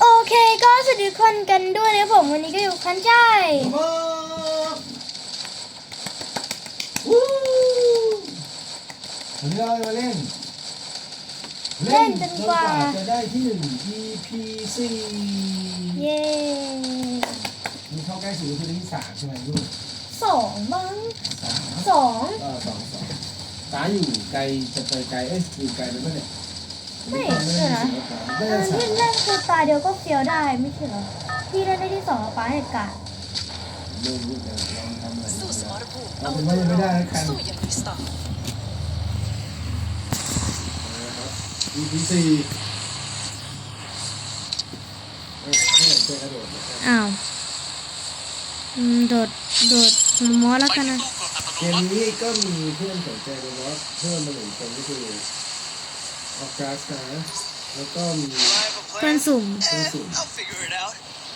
โอเคก็สวัสดีทุกคนกันด้วยนะครับผมวันนี้ก็อยู่คันใช่มาวู้วันนี้เราจะมาเล่น เล่นจนกว่าจะได้ที่หนึ่ง EP สี่เย้มีเข้าใกล้สู่คือที่สามใช่ไหมลูกสองมั้งสามสองเออสองสองตาอยู่ไกลจะไปไกลเอ้ยอยู่ไกลไปเมื่อไหร่ ไม่เชื่อนะได้อันสาที่มเล่นคือตาเดียวก็เฟียวได้ไม่ใช่เหรอที่เล่นได้ที่สองป้าเหตุการณ์เริ่มรู้แล้วลองทำอะไรสู้สมรภูมิเอาเป็นว่ายังไม่ได้นะคันสู้อย่างมีสไตล์ EP สี่เออให้ผมช่วยกระโดดนะครับอ้าวอืมโดด โดดมอแล้วกันนะ เกมนี้ก็มีเพื่อนสนใจในวอสเพิ่มมาหนึ่งคนก็คือ ออกัสนะแล้วก็มีเพื่อนสุ่มเพื่อนสุ่ม I'll figure it out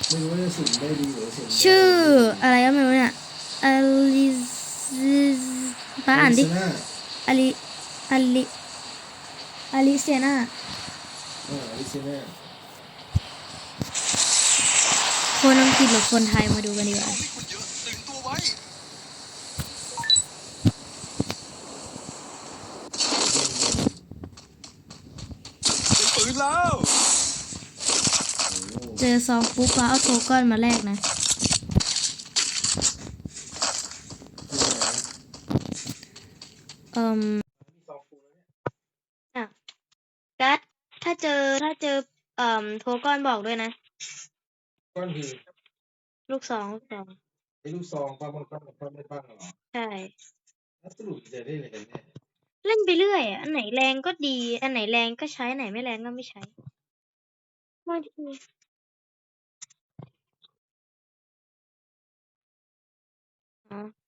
ไม่รู้ว่าจะสุ่มได้ดีหรือสุ่มได้ชื่ออะไรก็ไม่รู้เนี่ยอลิซป้าอ่านดิเซน่าอลิ อลิ อลิเซียนาเอออลิเซน่าคนอังกฤษหรือคนไทยมาดูกันดีกว่ามีคนเยอะตื่นตัวไว้เป็นปืน แล้ว เจอซองปุ๊บป้าเอาโทก้อนมาแลกนะ เอ่มมีซองฟูแล้วเนี่ยอะกัดถ้าเจอถ้าเจอ เอ่มโทก้อนบอกด้วยนะ ก้อนคือลูกสองลูกสองไอ้ลูกซองป้ามันป้ามันป้าไม่ป้าหรอ ใช่ แล้วสรุปจะได้อะไรกันแน่ เล่นไปเรื่อยอะอันไหนแรงก็ดี อันไหนแรงก็ใช้ อันไหนไม่แรงก็ไม่ใช้บางทีอ๋อ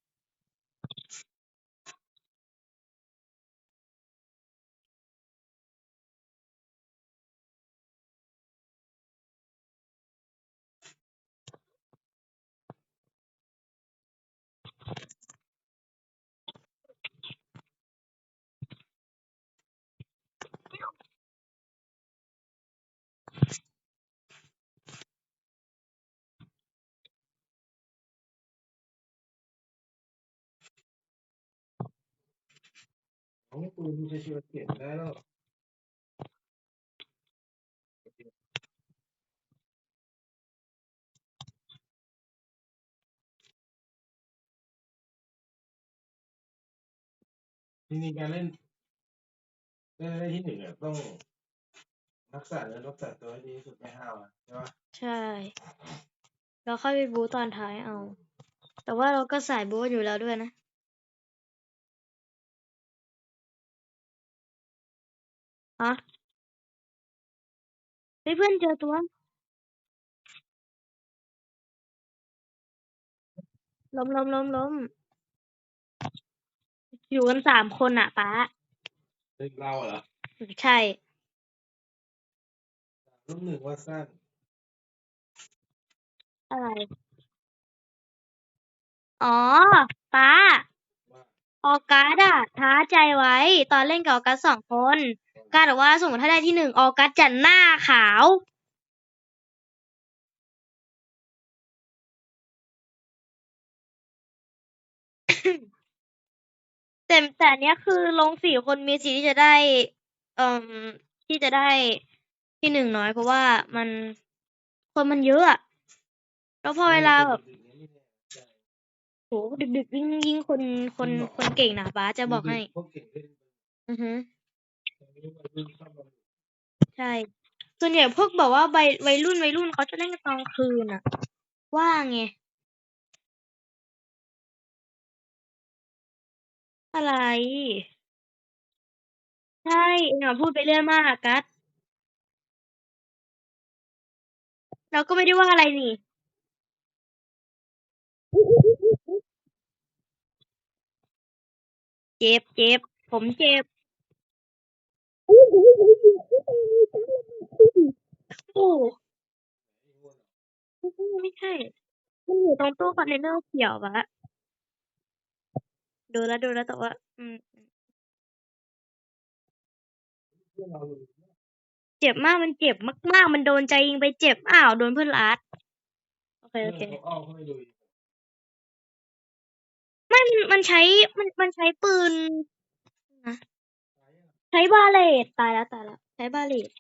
น้องปูดูจะช่วยเขียนได้แล้วจริงๆการเล่นเล่นได้ที่หนึ่งอะต้องรักษาและรักษาตัวให้ดีที่สุดไม่ห้าวอะใช่ปะใช่ เราค่อยไปบูตอนท้ายเอา แต่ว่าเราก็สายบูอยู่แล้วด้วยนะ ฮะเฮ้ยเพื่อนเจอตัวล้มล้มล้มล้มอยู่กันสามคนอะป้าเล่นเราเหรอ ใช่รูปหนึ่งว่าสั้น อะไร อ๋อป้าว่าออกัสอะท้าใจไว้ ตอนเล่นกับออกัสสองคน การบอกว่าสมมติถ้าได้ที่หนึ่งออกัสจะหน้าขาวแต่แต่อันเนี้ยคือลงสี่คนมีสิทธิ์ที่จะได้ เอ่มที่จะได้ที่หนึ่งน้อย เพราะว่ามันคนมันเยอะอะแล้วพอเวลาแบบดึกๆเนี่ยไม่แน่ใจโหดึกๆยิ่งยิ่งคนคนคนเก่งนะป้าจะบอกให้พวกเก่งเล่นอือฮึ ใช่ ส่วนใหญ่พวกแบบว่าวัยวัยรุ่นวัยรุ่นเขาจะเล่นกันตอนคืนอะว่างไง อะไร ใช่เองอะพูดไปเรื่อยมากกัสเราก็ไม่ได้ว่าอะไรนี่ เจ็บเจ็บผมเจ็บ ไม่ใช่ มันอยู่ตรงตู้คอนเทนเนอร์เขียวปะดูแล้วดูแล้วแต่ว่า อืม เจ็บมากมันเจ็บมาก ๆ มันโดนใจยิงไปเจ็บ อ้าว โดนเพื่อนรัด โอเค โอเค ไม่ มันมันใช้ มัน มันใช้ปืนนะ ใช้บาเลตตายแล้วตายแล้ว ใช้บาเลต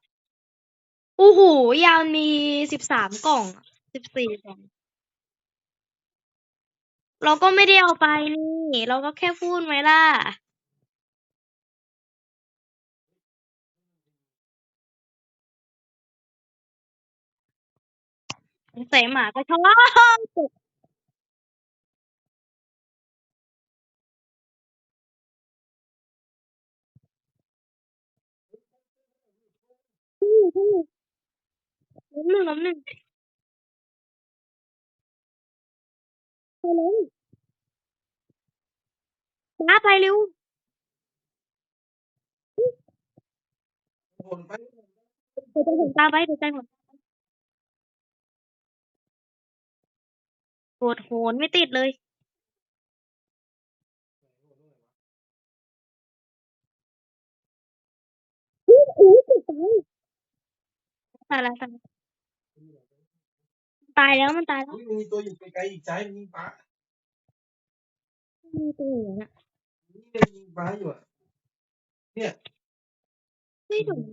โอ้โหยาวมีสิบสามกล่องสิบสี่กล่อง เราก็ไม่ได้เอาไปนี่ เราก็แค่พูดไหมล่ะ ใส่หมาก็ชอบ ล้มหนึ่งล้มหนึ่งไปล้มป้าไปเร็วเดี๋ยวใจผมตาไปเดี๋ยวใจผมปวดโหนไม่ติดเลยอู้หูตกตาย ตายแล้วตายแล้วตายแล้วมันตายแล้วอุ๊ยมันมีตัวอยู่ไกลๆอีกซ้ายมันยิงป้ามีตัวอย่างนั้นอะนี่มันยิงป้าอยู่อะไม่ถูก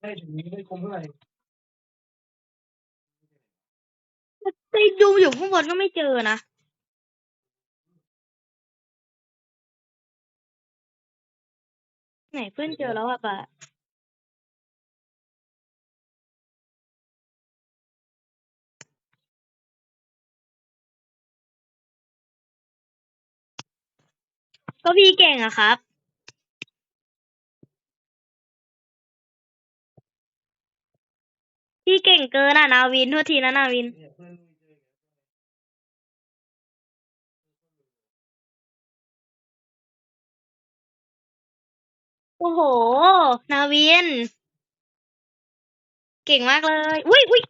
ได้ถึงนี้ไม่คมเท่าไหร่ไปดูอยู่ข้างบนก็ไม่เจอนะไหนเพื่อนเจอแล้วอะปะ ก็พี่เก่งอะครับ พี่เก่งเกินอะนาวินโทษทีนะนาวิน โอ้โห นาวิน เก่งมากเลย อุ้ยอุ้ย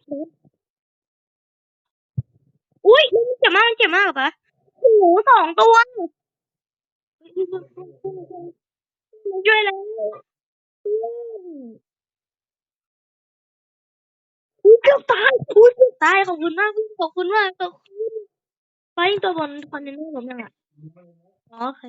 อุ้ยมันเจ็บมากมันเจ็บมากเหรอปะโอ้โหสองตัว ช่วยแล้วอุ้ยเกือบตายอุ้ยเกือบตายขอบคุณมากขอบคุณมากขอบคุณไปตัวบนคอนเทนเนอร์ผมยังอะโอเค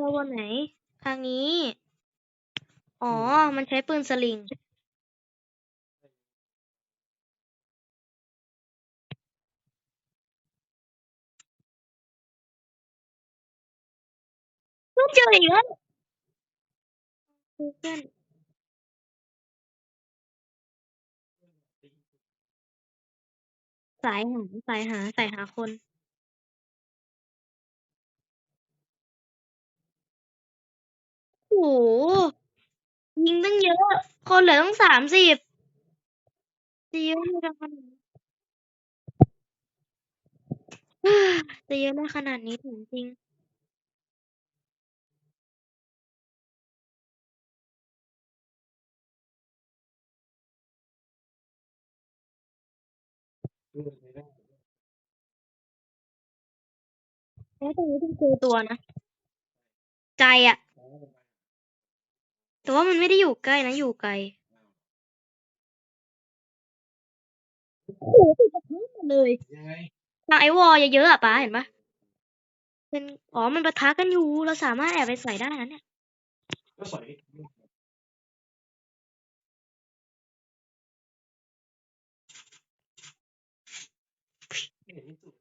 ตัวบนไหน ทางนี้ อ๋อ มันใช้ปืนสลิงเพิ่งเจออีกแล้วเพื่อนสายหาสายหาสายหาคน ห ยิงตั้งเยอะ คนเหลือตั้งสามสิบจะเยอะไม่ได้ขนาดนี้จะเยอะได้ขนาดนี้ถึงจริงเพื่อนไม่ได้แล้วตรงนี้เพิ่งเจอตัวนะไกลอะป้าลงไป แต่ว่ามันไม่ได้อยู่ใกล้นะอยู่ไกลโอ้โหติดกระทะหมดเลยยังไงทางไอวอลเยอะๆอะป้าเห็นปะเป็นอ๋อมันปะทะกันอยู่ เราสามารถแอบไปใส่ได้นะเนี่ยก็สอยไม่เห็นที่สุด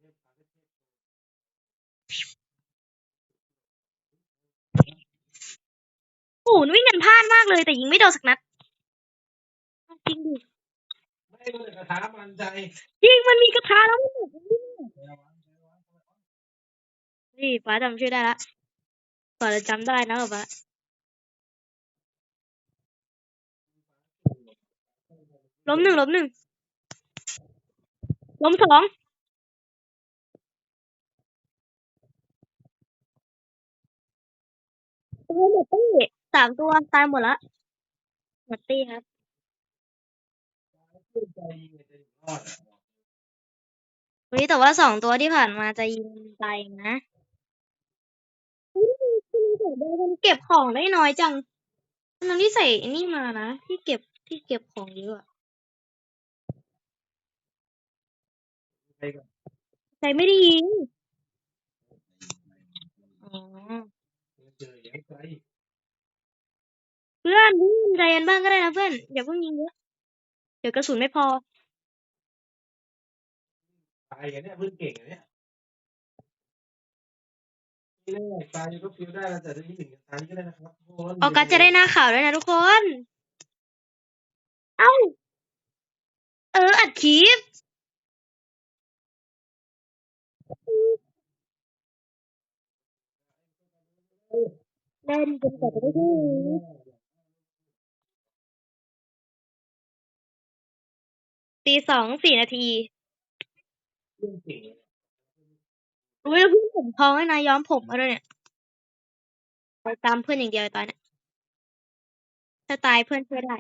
นย์วิ่งกันพลาดมากเลย แต่ยิงไม่โดนสักนัดจริงดิไม่โดนกระทามันใจยิงมันมีกระทาแล้วมันหนุกนี่ป้าจำชื่อได้ละป๋าจะจำได้นะป้าล้มหนึ่งล้มหนึ่งล้มสองโอ้โหเต้ สามตัวตายหมดละหมดตี้ครับชื่นใจยิงจะอยู่รอดอะเฮ้แต่ว่าสองตัวที่ผ่านมาจะยิงตายนะเฮ้ยทำไมถึงเดินมันเก็บของได้น้อยจังทั้งที่ใส่ไอ้นี่มานะ ที่เก็บที่เก็บของเยอะอะไปก่อนใจไม่ได้ยิงอ๋อ เจออย่างไรเพื่อนเพื่อนใจเย็นบ้างก็ได้นะเพื่อนอย่าเพิ่งยิงเยอะเดี๋ยวกระสุนไม่พอตายกันเนี่ยเพิ่งเก่งอันเนี่ยนี่แรกตายก็ฟิวได้แล้วแต่ที่หนึ่งตายนี่ก็ได้นะครับทุกคนออกัสจะได้หน้าข่าวด้วยนะทุกคน เอ้า เออ อัดคลิปเล่นจนกว่าจะได้ดู ตีสองสี่นาทีเรื่องเก่งเลยอุ้ยแล้วเพื่อนผมทองให้นะย้อมผมมาด้วยเนี่ยไปตามเพื่อนอย่างเดียวตอนเนี้ยถ้าตายเพื่อนช่วยได้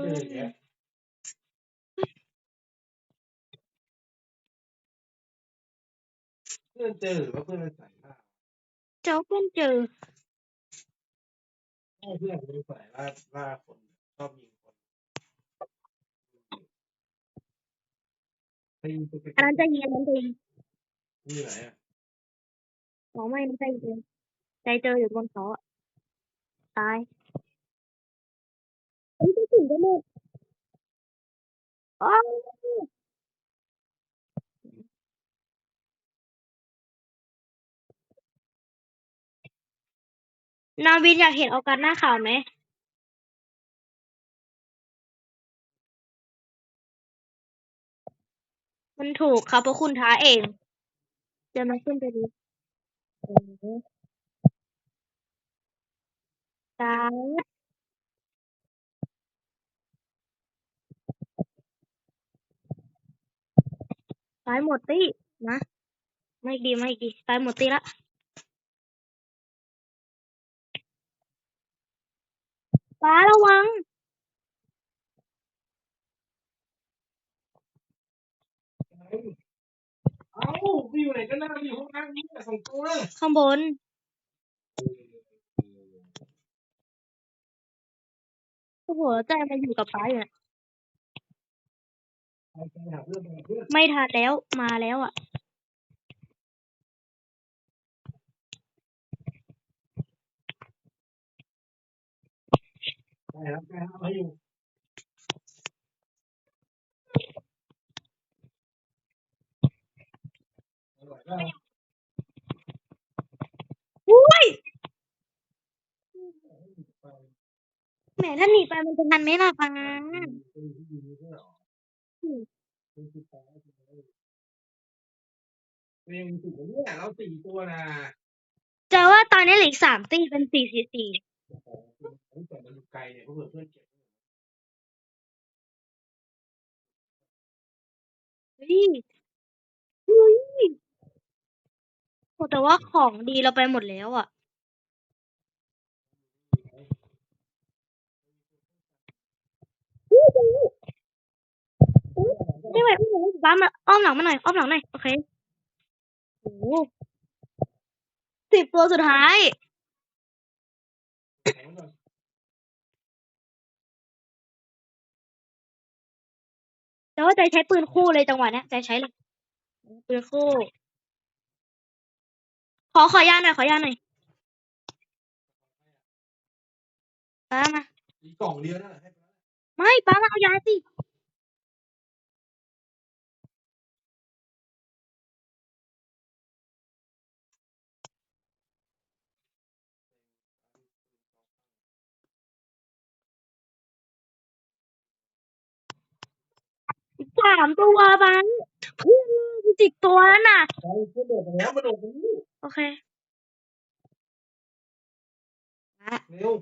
เจออย่างเงี้ยเพื่อนเจอหรือว่าเพื่อนมันใส่หน้าเจ้าเพื่อนเจอให้เพื่อนมันใส่ล่าล่าคนชอบยิงคนไปยิงตัวไปอันนั้นจะยิงอันนั้นจะยิงนี่ไหนอะอ๋อไม่ไม่ใจเจอใจเจออยู่บนเขาอะตาย เฮ้ยกระสุนจะหมดอ้าวนาวินอยากเห็นออกัสหน้าข่าวไหมมันถูกครับเพราะคุณท้าเองเดี๋ยวมันขึ้นไปดูโอ้โหตา ตายหมดตี้นะไม่ดีไม่ดีตายหมดตี้ละฟ้าระวังเอ้าไปอยู่ไหนกันนะอยู่ห้องน้ำนี่สองตัวข้างบนโอ้โหใจมันอยู่กับฟ้าอยู่นะ ไปไปหาเพื่อนไปหาเพื่อนไม่ทันแล้ว มาแล้วอะไปครับไปครับมาอยู่อร่อยมากอุ้ยแหมถ้าหนีไปมันจะทันไหมล่ะฟ้า เรียงถูกเนี่ยเราสี่ตัวนะจอว่าตอนนี้เหลืออกสามตีเป็นสี่สี่สี่ตั้งแต่มันอยู่ไกลเนี่ยเพื่อนเพื่อนเก็บเฮ้ยเฮ้ยโอ้แต่ว่าของดีเราไปหมดแล้วอะเฮ้ยเจอแล้วเฮ้ยไม่ไหวไม่ไหวบ้ามาอ้อมหลังมาหน่อยอ้อมหลังหน่อยโอเคโอ้โหสิบตัวสุดท้ายแข็งก่อนแต่ว่าใจใช้ปืนคู่เลยจังหวะเนี้ยใจใช้เลยปืนคู่ ขอขอยาหน่อยขอยาหน่อยป้ามามีกล่องเดียวนั่นแหละให้ไปไม่ป้ามาเอายาสิ สามตัวบังเพื่อนจิกตัวแล้วน่ะไปกระโดดไปแล้วมาโดดตรงนี้โอเคอะเร็ว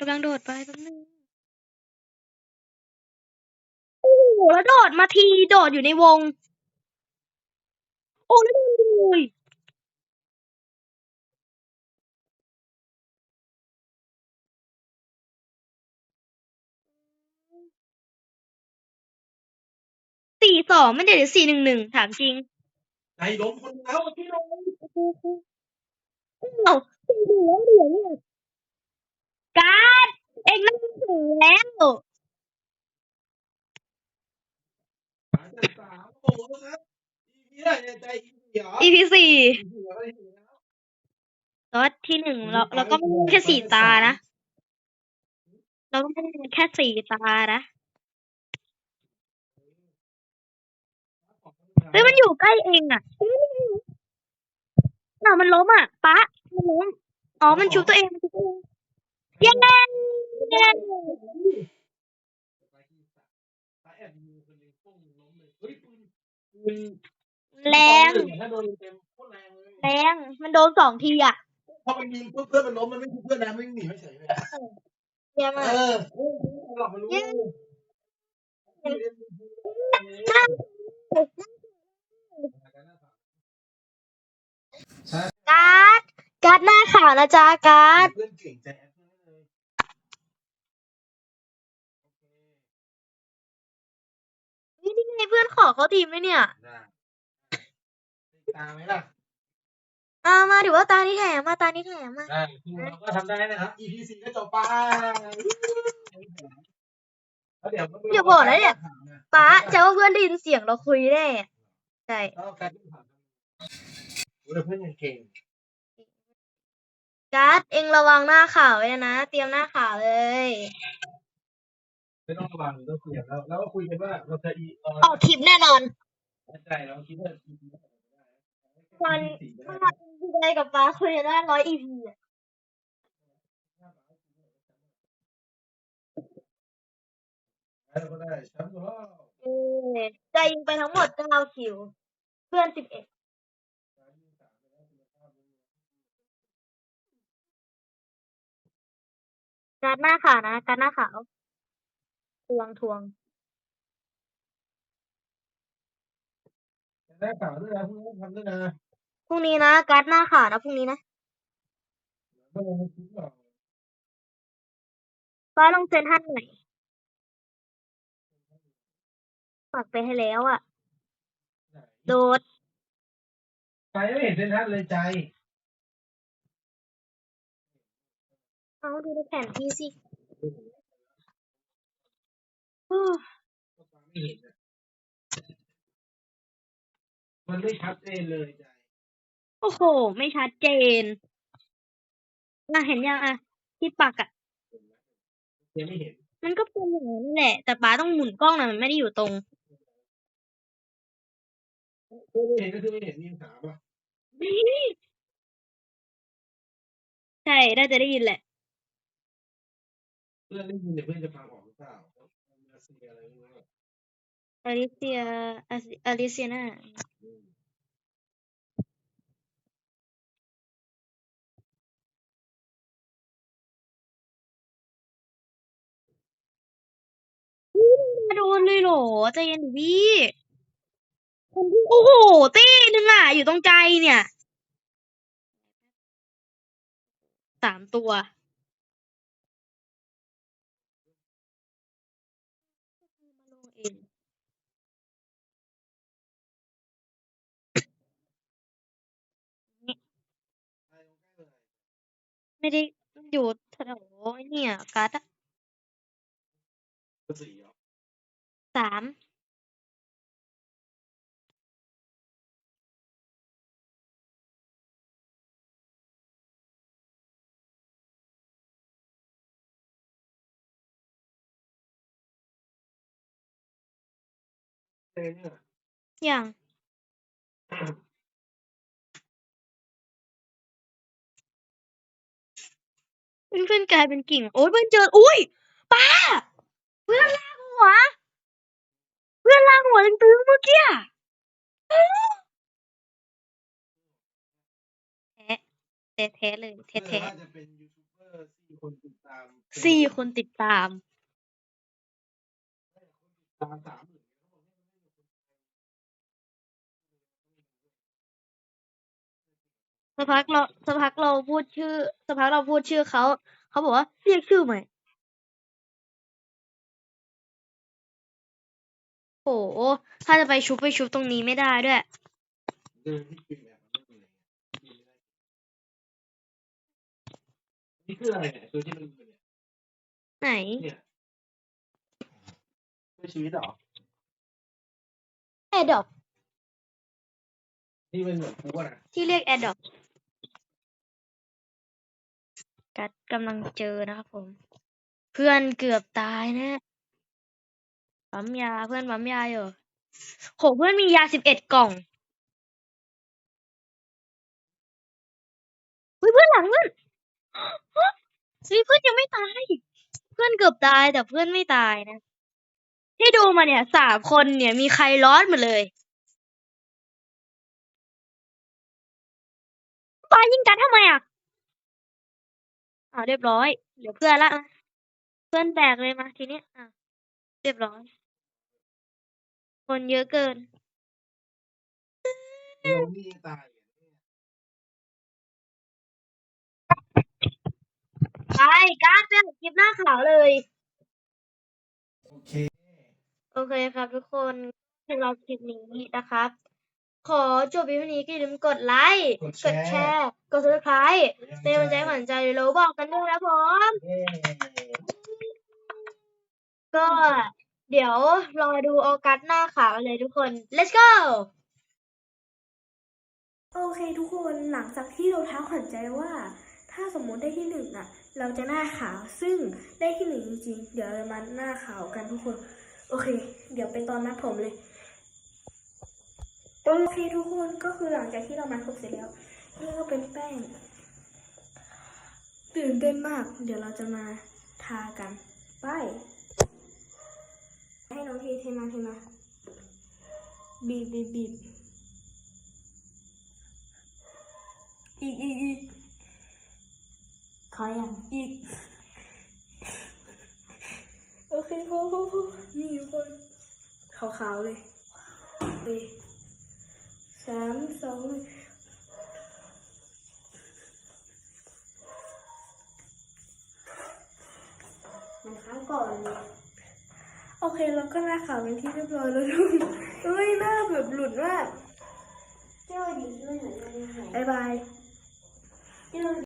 กำลังโดดไปแป๊บนึงโอ้โหแล้วโดดมาทีโดดอยู่ในวง โอ้แล้วโดนเลย สี่สองไม่ได้หรือสี่หนึ่งหนึ่งถามจริงใจล้มคนแล้วที่ลงเอ้าสี่หนึ่งแล้วเดี๋ยวเนี่ยการ์ดเอ็งนั่งถึงแล้วสามจากสามโอ้โหครับอีพีอะไรเนี่ยใจอีพีเหรอ EP สี่อีพีเหรออีพีแล้วก็ที่หนึ่งเราเราก็ไม่ได้แค่สี่ตานะ เราก็ไม่ได้แค่สี่ตานะ เฮ้ยมันอยู่ใกล้เองอะเฮ้ยน่ะมันล้มอะปะมันล้มอ๋อมันชุบตัวเองมันชุบตัวเองเย้เย้ตาแอบยิงคนหนึงปุ้งล้มเลยเฮ้ยปืนปืนแรงถ้าโดนเต็มโคตรแรงเลยแรงมันโดนสองทีอะพอมันยิงปุ๊บเพื่อนมันล้มมันไม่คือเพื่อนนะมันวิ่งหนีไม่เฉยเลยเยี่ยมเอมากอเออหลับมันรู้ การ์ดการ์ดหน้าขาวนะจ๊ะการ์ดเพื่อนเก่งใจแอปเลยนี่นี่ไงเพื่อนขอเขาทีมไหมเนี่ยตามไหมล่ะอ่ามาถือว่าตานี้แถมมาตานี้แถมมาได้คือเราก็ทำได้นะครับ EP สี่ก็จบไปเดี๋ยวอย่าบอกนะเนี่ยป้าจะว่าเพื่อนได้ยินเสียงเราคุยแน่ใช่ เพื่อนยังเก่งการ์ดเองระวังหน้าข่าวไว้นะ เตรียมหน้าข่าวเลย ไม่ต้องระวังต้องคุยกันแล้วแล้วก็คุยกันว่าเราจะอีออกคลิปแน่นอนใจเราคิดว่า EP วันสี่ไม่ถ้าได้พี่ได้กับป้าคุยกันได้ร้อยอีพีอะแล้วก็ได้แชมป์แล้ว เออใจยิงไปทั้งหมดเก้าคิว เพื่อนสิบเอ็ด การ์ดหน้าขาวนะ การ์ดหน้าขาว ทวงทวง ได้ข่าวด้วยนะพรุ่งนี้ทำด้วยนะพรุ่งนี้นะ การ์ดหน้าขาวนะพรุ่งนี้นะไม่ลงคลิปหรอกป้าลองเซ็นท่านหน่อยฝากไปให้แล้วอะโดด ใจไม่เห็นเส้นทัดเลยใจ เอาดูในแผนที่สิโอ้ไม่เห็นอะมันไม่ชัดเจนเลยใจโอ้โห ไม่ชัดเจนน่ะเห็นยังอะที่ปักอะยังไม่เห็น มันก็เป็นอย่างนั้นแหละ แต่ป้าต้องหมุนกล้องนะมันไม่ได้อยู่ตรงไม่เห็นก็คือไม่เห็นมีถามอะใช่น่าจะได้ยินแหละ เพื่อนได้ยินเดี๋ยวเพื่อนจะฟังออกหรือเปล่ารัสเซียอะไรไม่รู้อะอลิเซียอลิเซียนาอืมมาโดนเลยเหรอใจเย็นดิพี่คนที่โอ้โหตีหนึงอะ อยู่ตรงใจเนี่ย สามตัว ไม่ได้อยู่แถวไอ้เนี่ยการ์ดอะก็สี่เหรอสามเต้เนี่ย อย่าง เพื่อนกลายเป็นกิ่ง โอ้ยเพื่อนเจอ อุ้ยป้า เพื่อนลากหัว เพื่อนลากหัวตึงๆเมื่อกี้แท้แท้เลยแท้แสี่คนติดตามสามหมื่น สักพักเราสักพักเราพูดชื่อสักพักเราพูดชื่อเขาเขาบอกว่าเรียกชื่อใหม่โอ้โหถ้าจะไปชุบไปชุบตรงนี้ไม่ได้ด้วยเดินที่ปิดแบบมันไม่เป็นไรบินไม่ได้นี่คืออะไรเนี่ยตัวที่มันเป็นเนี่ยไหน เนี่ยเพื่อชีวิตเหรอ แอดดอปนี่มันเหมือนกูอะนะที่เรียกแอดดอป กัดกำลังเจอนะครับผม เพื่อนเกือบตายนะปั๊มยาเพื่อนปั๊มยาอยู่โหเพื่อนมียาสิบเอ็ดกล่องเฮ้ยเพื่อนหลังเพื่อนเฮ้เพื่อนยังไม่ตาย เพื่อนเกือบตายแต่เพื่อนไม่ตายนะ ที่ดูมาเนี่ยสามคนเนี่ยมีใครรอดหมดเลยปายิงกันทำไมอะ อ่าเรียบร้อย เหลือเพื่อนละ เพื่อนแตกเลยมาทีนี้อะเรียบร้อย คนเยอะเกินเดี๋ยวนี่ตายไปการ์ดเป็นคลิปหน้าขาวเลย โอเค โอเคครับทุกคนสำหรับคลิปนี้นะครับ ขอจบวิดีโอนี้ก็อย่าลืมกดไลค์ กดกดแชแชร์ร์ กด subscribe เป็นกำลังใจให้ขวัญใจโลบอกกันด้วยนะผมเย้ก็เดี๋ยวรอดูโอกัสหน้าขาวเลยทุกคน let's go โอเคทุกคนหลังจากที่เราท้าขวัญใจว่า ถ้าสมมติได้ที่หนึ่งอะ เราจะหน้าขาวซึ่งได้ที่หนึ่งจริงๆ เดี๋ยวเรามาหน้าขาวกันทุกคน โอเค เดี๋ยวไปตอนนัดผมเลย โอเคทุกคนก็คือหลังจากที่เรามัดผมเสร็จแล้วนี่ก็เป็นแป้งตื่นเต้นมาก เดี๋ยวเราจะมาทากันไปให้น้องทีเทมาเทมาบีบบีบบีบอีกอีกอีกขออย่างอีกโอเคพอพอพอนี่ทุกคนขาวๆเลยเลย สามสองหนึ่งมันค้างก่อนเลยโอเคเราก็หน้าขาวเป็นที่เรียบร้อยแล้วทุกคนเฮ้ยหน้าแบบหลุดมากเจ้าดีด้วยเหมือนกันบายบาย เจ้า